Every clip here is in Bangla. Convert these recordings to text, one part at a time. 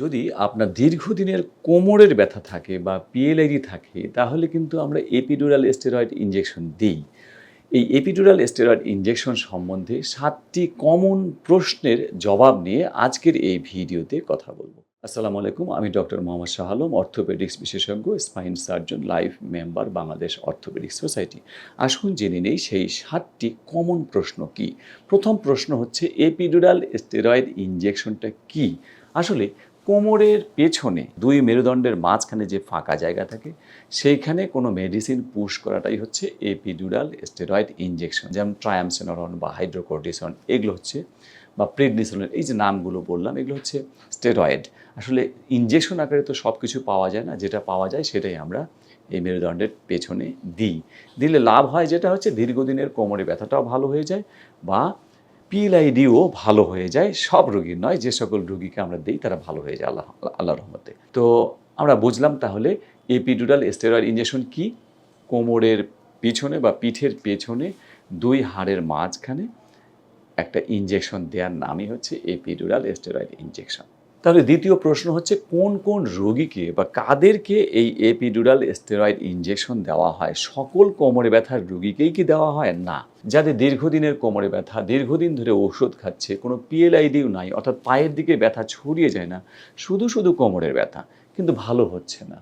যদি আপনার দীর্ঘদিনের কোমরের ব্যথা থাকে বা পিএলআইডি থাকে, তাহলে কিন্তু আমরা এপিডুরাল স্টেরয়েড ইঞ্জেকশন দিই। এই এপিডুরাল স্টেরয়েড ইঞ্জেকশন সম্বন্ধে সাতটি কমন প্রশ্নের জবাব নিয়ে আজকের এই ভিডিওতে কথা বলব। আসসালামু আলাইকুম, আমি ডক্টর মোহাম্মদ শাহ আলম, অর্থোপেডিক্স বিশেষজ্ঞ, spine surgeon, life member, Bangladesh orthopaedics society. আসুন জেনে নেই সেই সাতটি কমন প্রশ্ন কি। প্রথম প্রশ্ন হচ্ছে এপিডুরাল স্টেরয়েড ইঞ্জেকশনটা কি? আসলে কোমরের পেছনে দুই মেরুদণ্ডের মাঝখানে যে ফাঁকা জায়গা থাকে, সেইখানে কোনো মেডিসিন পুশ করাটাই হচ্ছে এপিডুরাল স্টেরয়েড ইনজেকশন যেমন ট্রায়ামসেনরন বা হাইড্রোকোর্টিসন এগুলো হচ্ছে, বা প্রেডনিসনের এই যে নামগুলো বললাম, এগুলো হচ্ছে স্টেরয়েড আসলে ইনজেকশন আকারে তো সব কিছু পাওয়া যায় না, যেটা পাওয়া যায় সেটাই আমরা এই মেরুদণ্ডের পেছনে দিই। দিলে লাভ হয় যেটা হচ্ছে দীর্ঘদিনের কোমরে ব্যথাটাও ভালো হয়ে যায়, বা পিএলআইডিও ভালো হয়ে যায়, সব রোগীর নয়, যে সকল রুগীকে আমরা দিই তারা ভালো হয়ে যায়, আল্লাহ আল্লাহ রহমতে। তো আমরা বুঝলাম তাহলে এপিডুরাল স্টেরয়েড ইঞ্জেকশন কি? কোমরের পিছনে বা পিঠের পেছনে দুই হাড়ের মাঝখানে একটা ইঞ্জেকশন দেওয়ার নামই হচ্ছে এপিডুরাল স্টেরয়েড ইনজেকশন তাহলে দ্বিতীয় প্রশ্ন হচ্ছে, কোন কোন রোগীকে বা কাদেরকে এই এপিডুরাল স্টেরয়েড ইঞ্জেকশন দেওয়া হয়? সকল কোমরে ব্যথার রোগীকেই কি দেওয়া হয়? না। যাদের দীর্ঘদিনের কোমরে ব্যথা, দীর্ঘদিন ধরে ওষুধ খাচ্ছে, কোনো পিএলআইডিও নাই, অর্থাৎ পায়ের দিকে ব্যথা ছড়িয়ে যায় না, শুধু শুধু কোমরের ব্যথা, কিন্তু ভালো হচ্ছে না।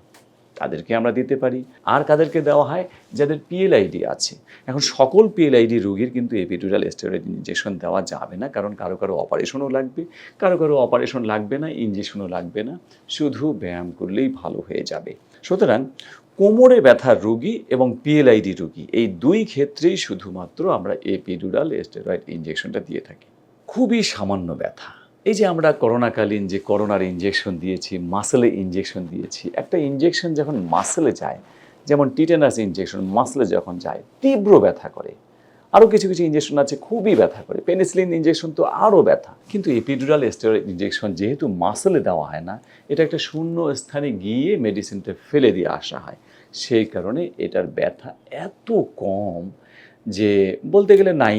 তাদেরকে আমরা দিতে পারি। আর কাদেরকে দেওয়া হয় যাদের পিএলআইডি আছে। এখন সকল পিএলআইডি রোগীর কিন্তু এপিডুরাল স্টেরয়েড ইঞ্জেকশন দেওয়া যাবে না। কারণ কারও কারও অপারেশনও লাগবে। কারও কারও অপারেশন লাগবে না ইনজেকশনও লাগবে না। শুধু ব্যায়াম করলেই ভালো হয়ে যাবে। সুতরাং কোমরে ব্যথার রোগী এবং পিএলআইডি রোগী এই দুই ক্ষেত্রেই শুধুমাত্র আমরা এপিডুরাল স্টেরয়েড ইনজেকশনটা দিয়ে থাকি। খুবই সামান্য ব্যথা। এই যে আমরা করোনাকালীন যে করোনার ইঞ্জেকশন দিয়েছি মাসেলে ইঞ্জেকশন দিয়েছি, একটা ইঞ্জেকশন যখন মাসেলে যায়, যেমন টিটেনাস ইঞ্জেকশন মাসলে যখন যায়, তীব্র ব্যথা করে। আরও কিছু কিছু ইঞ্জেকশন আছে, খুবই ব্যথা করে। পেনিসিলিন ইঞ্জেকশন তো আরও ব্যথা। কিন্তু এপিডুরাল স্টেরয়েড ইনজেকশন যেহেতু মাসেলে দেওয়া হয় না, এটা একটা শূন্য স্থানে গিয়ে মেডিসিনটা ফেলে দিয়ে আসা হয়। সেই কারণে এটার ব্যথা এত কম যে বলতে গেলে নাই,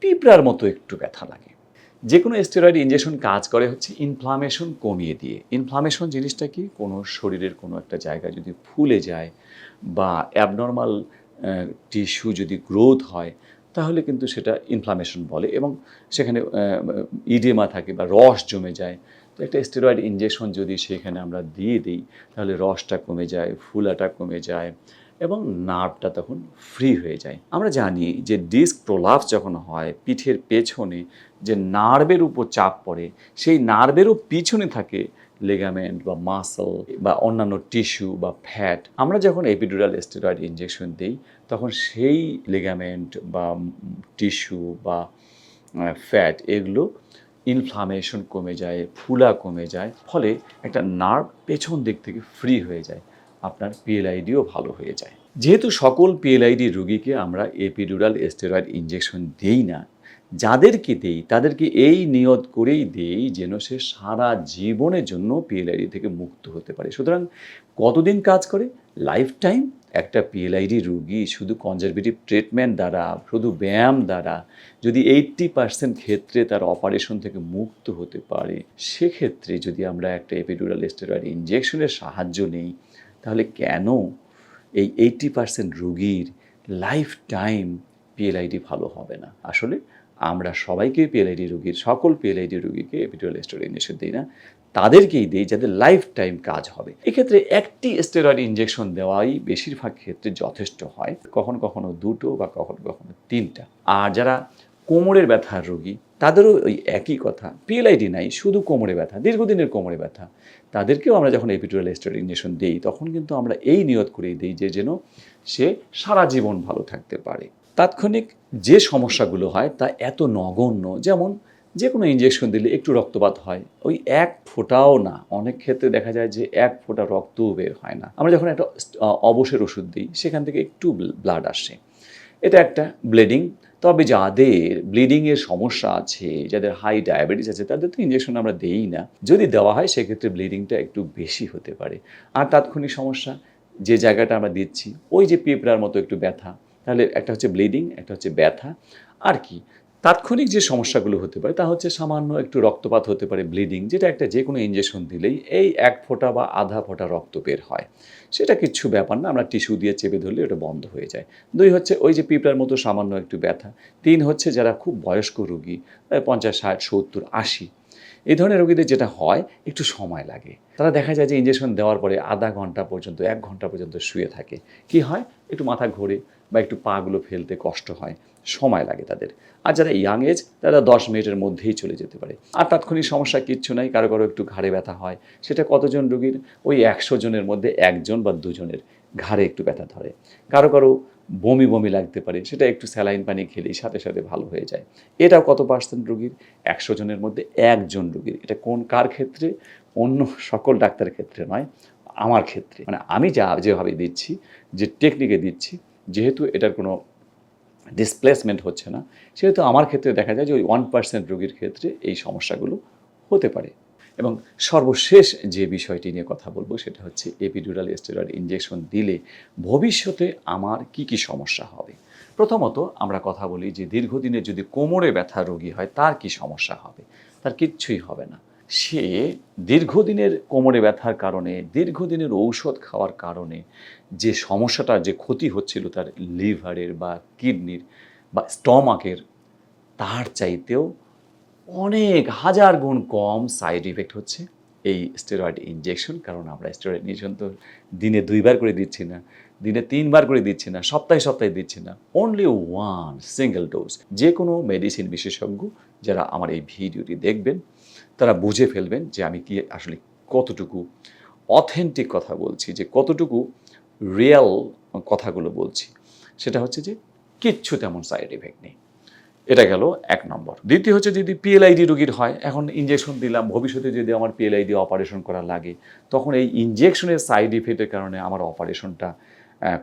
পিঁপড়ার মতো একটু ব্যথা লাগে। যে কোনো স্টেরয়েড ইঞ্জেকশন কাজ করে হচ্ছে ইনফ্লামেশন কমিয়ে দিয়ে। ইনফ্লামেশন জিনিসটা কি? কোনো শরীরের কোনো একটা জায়গা যদি ফুলে যায় বা অ্যাবনর্মাল টিস্যু যদি গ্রোথ হয়, তাহলে কিন্তু সেটা ইনফ্লামেশন বলে এবং সেখানে ইডেমা থাকে বা রস জমে যায়। তো একটা স্টেরয়েড ইনজেকশন যদি সেখানে আমরা দিয়ে দিই, তাহলে রসটা কমে যায়, ফুলাটা কমে যায় এবং নার্ভটা তখন ফ্রি হয়ে যায়। আমরা জানি যে ডিস্ক প্রলাপস যখন হয়, পিঠের পেছনে যে নার্ভের উপর চাপ পড়ে, সেই নার্ভেরও পিছনে থাকে লেগামেন্ট বা মাসল বা অন্যান্য টিস্যু বা ফ্যাট আমরা যখন এপিডুরাল স্টেরয়েড ইনজেকশন দিই, তখন সেই লেগামেন্ট বা টিস্যু বা ফ্যাট এগুলো ইনফ্লামেশন কমে যায়, ফুলা কমে যায়, ফলে একটা নার্ভ পেছন দিক থেকে ফ্রি হয়ে যায়। আপনার পিএলআইডিও ভালো হয়ে যায়। যেহেতু সকল পিএলআইডি রোগীকে আমরা এপিডুরাল স্টেরয়েড ইনজেকশন দেই না, যাদেরকে দেই, তাদেরকে এই নিয়ত করেই দেই যেন সে সারা জীবনের জন্য পিএলআইডি থেকে মুক্ত হতে পারে। সুতরাং কতদিন কাজ করে? লাইফ টাইম একটা পিএলআইডি রুগী শুধু কনজারভেটিভ ট্রিটমেন্ট দ্বারা, শুধু ব্যায়াম দ্বারা যদি এইট্টি পার্সেন্ট ক্ষেত্রে তার অপারেশন থেকে মুক্ত হতে পারে, সেক্ষেত্রে যদি আমরা একটা এপিডুরাল স্টেরয়েড ইনজেকশনের সাহায্য নেই তাহলে কেন এই এইট্টি পার্সেন্ট রুগীর লাইফ টাইম পিএলআইডি ভালো হবে না? আসলে আমরা সবাইকে পিএলআইডি রুগীর, সকল পিএলআইডি রুগীকে এপিডুরাল স্টেরয়েড ইনজেকশন দিই না, তাদেরকেই দিই যাদের লাইফ টাইম কাজ হবে। এক্ষেত্রে একটি স্টেরয়েড ইনজেকশন দেওয়াই বেশিরভাগ ক্ষেত্রে যথেষ্ট হয়, কখনো কখনো দুটো বা কখনো কখনো তিনটা। আর যারা কোমরের ব্যথার রোগী তাদেরও ওই একই কথা। পিএলআইডি নাই, শুধু কোমরে ব্যথা, দীর্ঘদিনের কোমরে ব্যথা। তাদেরকেও আমরা যখন এপিডুরাল স্টেরয়েড ইঞ্জেকশন দিই, তখন কিন্তু আমরা এই নিয়ত করেই দিই যে যেন সে সারা জীবন ভালো থাকতে পারে। তাৎক্ষণিক যে সমস্যাগুলো হয়, তা এত নগণ্য, যেমন যে কোনো ইঞ্জেকশন দিলে একটু রক্তপাত হয়, ওই এক ফোঁটাও না। অনেক ক্ষেত্রে দেখা যায় যে এক ফোঁটা রক্তও বের হয় না। আমরা যখন একটা অবসের ওষুধ দিই, সেখান থেকে একটু ব্লাড আসে। এটা একটা ব্লিডিং তবে যাদের ব্লিডিংয়ের সমস্যা আছে, যাদের হাই ডায়াবেটিস আছে, তাদের তো ইঞ্জেকশন আমরা দেই না। যদি দেওয়া হয়, সেক্ষেত্রে ব্লিডিংটা একটু বেশি হতে পারে। আর তাৎক্ষণিক সমস্যা, যে জায়গাটা আমরা দিচ্ছি, ওই যে পিঁপড়ার মতো একটু ব্যথা, তাহলে একটা হচ্ছে ব্লিডিং একটা হচ্ছে ব্যথা। আর কি? তাৎক্ষণিক যে সমস্যাগুলো হতে পারে, তা হচ্ছে সামান্য একটু রক্তপাত হতে পারে ব্লিডিং যেটা একটা যে কোনো ইঞ্জেকশন দিলেই এই এক ফোঁটা বা আধা ফোঁটা রক্ত বের হয়। সেটা কিচ্ছু ব্যাপার না, আমরা টিস্যু দিয়ে চেপে ধরলে ওটা বন্ধ হয়ে যায়। দুই হচ্ছে ওই যে পিঁপড়ার মতো সামান্য একটু ব্যথা। তিন হচ্ছে যারা খুব বয়স্ক রুগী পঞ্চাশ, ষাট, সত্তর, আশি এই ধরনের রোগীদের যেটা হয়, একটু সময় লাগে। তারা দেখা যায় যে ইঞ্জেকশন দেওয়ার পরে আধা ঘণ্টা পর্যন্ত, এক ঘণ্টা পর্যন্ত শুয়ে থাকে। কি হয়? একটু মাথা ঘোরে বা একটু পাগুলো ফেলতে কষ্ট হয়, সময় লাগে তাদের। আর যারা ইয়াং এজ তারা দশ মিনিটের মধ্যেই চলে যেতে পারে। আর তাৎক্ষণিক সমস্যা কিচ্ছু নাই, কারও কারও একটু ঘাড়ে ব্যথা হয়। সেটা কতজন রুগীর? ওই একশো জনের মধ্যে একজন বা দুজনের ঘাড়ে একটু ব্যথা ধরে। কারও কারও বমি বমি লাগতে পারে, সেটা একটু স্যালাইন পানি খেলেই সাথে সাথে ভালো হয়ে যায়। এটাও কত পার্সেন্ট রুগীর? একশো জনের মধ্যে একজন রুগীর। এটা কোন কার ক্ষেত্রে? অন্য সকল ডাক্তারের ক্ষেত্রে নয়, আমার ক্ষেত্রে। মানে আমি যা যেভাবে দিচ্ছি, যে টেকনিকে দিচ্ছি যেহেতু এটার কোনো ডিসপ্লেসমেন্ট হচ্ছে না, সেহেতু আমার ক্ষেত্রে দেখা যায় যে ওই ওয়ান পার্সেন্ট রোগীর ক্ষেত্রে এই সমস্যাগুলো হতে পারে। এবং সর্বশেষ যে বিষয়টি নিয়ে কথা বলব সেটা হচ্ছে এপিডুরাল স্টেরয়েড ইঞ্জেকশন দিলে ভবিষ্যতে আমার কি কি সমস্যা হবে? প্রথমত আমরা কথা বলি যে দীর্ঘদিনে যদি কোমরে ব্যথা রোগী হয় তার কি সমস্যা হবে? তার কিচ্ছুই হবে না। সে দীর্ঘদিনের কোমরে ব্যথার কারণে, দীর্ঘদিনের ঔষধ খাওয়ার কারণে যে সমস্যাটা, যে ক্ষতি হচ্ছিল তার লিভারের বা কিডনির বা স্টমাকের, তার চাইতেও অনেক হাজার গুণ কম সাইড ইফেক্ট হচ্ছে এই স্টেরয়েড ইনজেকশন। কারণ আমরা স্টেরয়েড ইনজেকশন তো দিনে দুইবার করে দিচ্ছি না, দিনে তিনবার করে দিচ্ছি না, সপ্তাহে সপ্তাহে দিচ্ছি না অনলি ওয়ান সিঙ্গেল ডোজ যে কোনো মেডিসিন বিশেষজ্ঞ যারা আমার এই ভিডিওটি দেখবেন তারা বুঝে ফেলবেন যে আমি কি আসলে কতটুকু অথেন্টিক কথা বলছি, যে কতটুকু রিয়েল কথাগুলো বলছি। সেটা হচ্ছে যে কিচ্ছু তেমন সাইড এফেক্ট নেই। এটা গেল এক নম্বর। দ্বিতীয় হচ্ছে যদি পিএলআইডি রুগীর হয়, এখন ইঞ্জেকশন দিলাম, ভবিষ্যতে যদি আমার পিএলআইডি অপারেশন করা লাগে, তখন এই ইঞ্জেকশনের সাইড ইফেক্টের কারণে আমার অপারেশনটা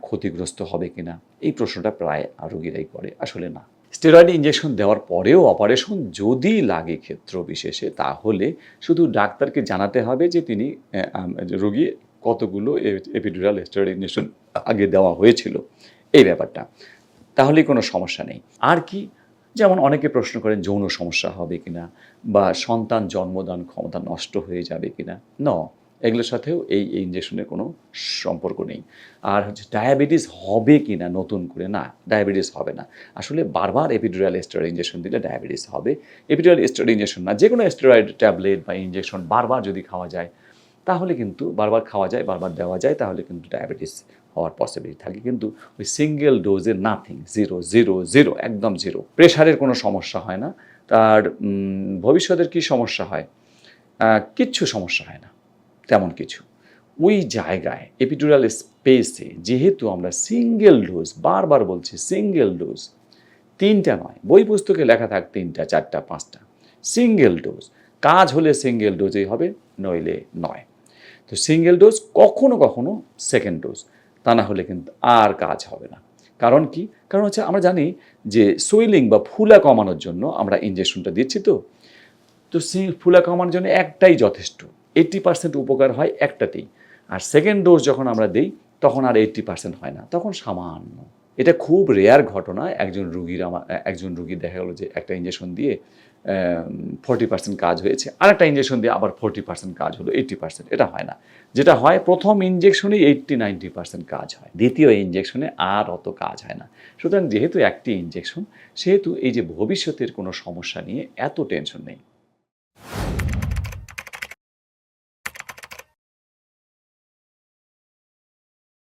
ক্ষতিগ্রস্ত হবে কিনা? এই প্রশ্নটা প্রায় রুগীরাই করে। আসলে না। স্টেরয়েড ইঞ্জেকশন দেওয়ার পরেও অপারেশন যদি লাগে ক্ষেত্র বিশেষে, তাহলে শুধু ডাক্তারকে জানাতে হবে যে তিনি রোগী কতগুলো এপিডুরাল স্টেরয়েড ইঞ্জেকশন আগে দেওয়া হয়েছিল। এই ব্যাপারটা। তাহলে কোনো সমস্যা নেই। আর কি? যেমন অনেকে প্রশ্ন করেন, যৌন সমস্যা হবে কিনা? বা সন্তান জন্মদান ক্ষমতা নষ্ট হয়ে যাবে কিনা? ন। এগুলোর সাথেও এই ইঞ্জেকশনের কোনো সম্পর্ক নেই। আর হচ্ছে ডায়াবেটিস হবে কি না, নতুন করে না ডায়াবেটিস হবে না। আসলে বারবার এপিডুরাল স্টেরয়েড ইঞ্জেকশন দিলে ডায়াবেটিস হবে। এপিডুরাল স্টেরয়েড ইঞ্জেকশন না যে কোনো স্টেরয়েড ট্যাবলেট বা ইঞ্জেকশন বারবার যদি খাওয়া যায়, তাহলে কিন্তু বারবার খাওয়া যায়, বারবার দেওয়া যায়, তাহলে কিন্তু ডায়াবেটিস হওয়ার পসিবিলিটি থাকে। কিন্তু ওই সিঙ্গেল ডোজে নাথিং জিরো জিরো জিরো একদম জিরো প্রেশারের কোনো সমস্যা হয় না। তার ভবিষ্যতের কি সমস্যা হয়? কিচ্ছু সমস্যা হয় না। তেমন কিছু। ওই জায়গায় এপিডুরাল স্পেসে যেহেতু আমরা সিঙ্গেল ডোজ বারবার বলছি সিঙ্গেল ডোজ তিনটা নয়, বই পুস্তকে লেখা থাক তিনটা, চারটা, পাঁচটা সিঙ্গেল ডোজ কাজ হলে সিঙ্গেল ডোজেই হবে, নইলে নয়। তো সিঙ্গেল ডোজ কখনো কখনো সেকেন্ড ডোজ তা না হলে কিন্তু আর কাজ হবে না। কারণ কি? কারণ হচ্ছে আমরা জানি যে সুইলিং বা ফুলা কমানোর জন্য আমরা ইঞ্জেকশনটা দিচ্ছি তো। তো সেই ফুলা কমানোর জন্য একটাই যথেষ্ট। এইট্টি পার্সেন্ট উপকার হয় একটাতেই। আর সেকেন্ড ডোজ যখন আমরা দিই, তখন আর এইট্টি পার্সেন্ট হয় না। তখন সামান্য। এটা খুব রেয়ার ঘটনা। একজন রুগীর আমার একজন রুগী দেখা গেলো যে একটা ইঞ্জেকশন দিয়ে ফোর্টি পার্সেন্ট কাজ হয়েছে। আর একটা ইঞ্জেকশন দিয়ে আবার ফোর্টি পার্সেন্ট কাজ হলো এইট্টি পার্সেন্ট এটা হয় না। যেটা হয়, প্রথম ইঞ্জেকশনেই এইট্টি নাইনটি পার্সেন্ট কাজ হয়। দ্বিতীয় ইঞ্জেকশনে আর অত কাজ হয় না। সুতরাং যেহেতু একটি ইঞ্জেকশন সেহেতু এই যে ভবিষ্যতের কোনো সমস্যা নিয়ে এত টেনশন নেই।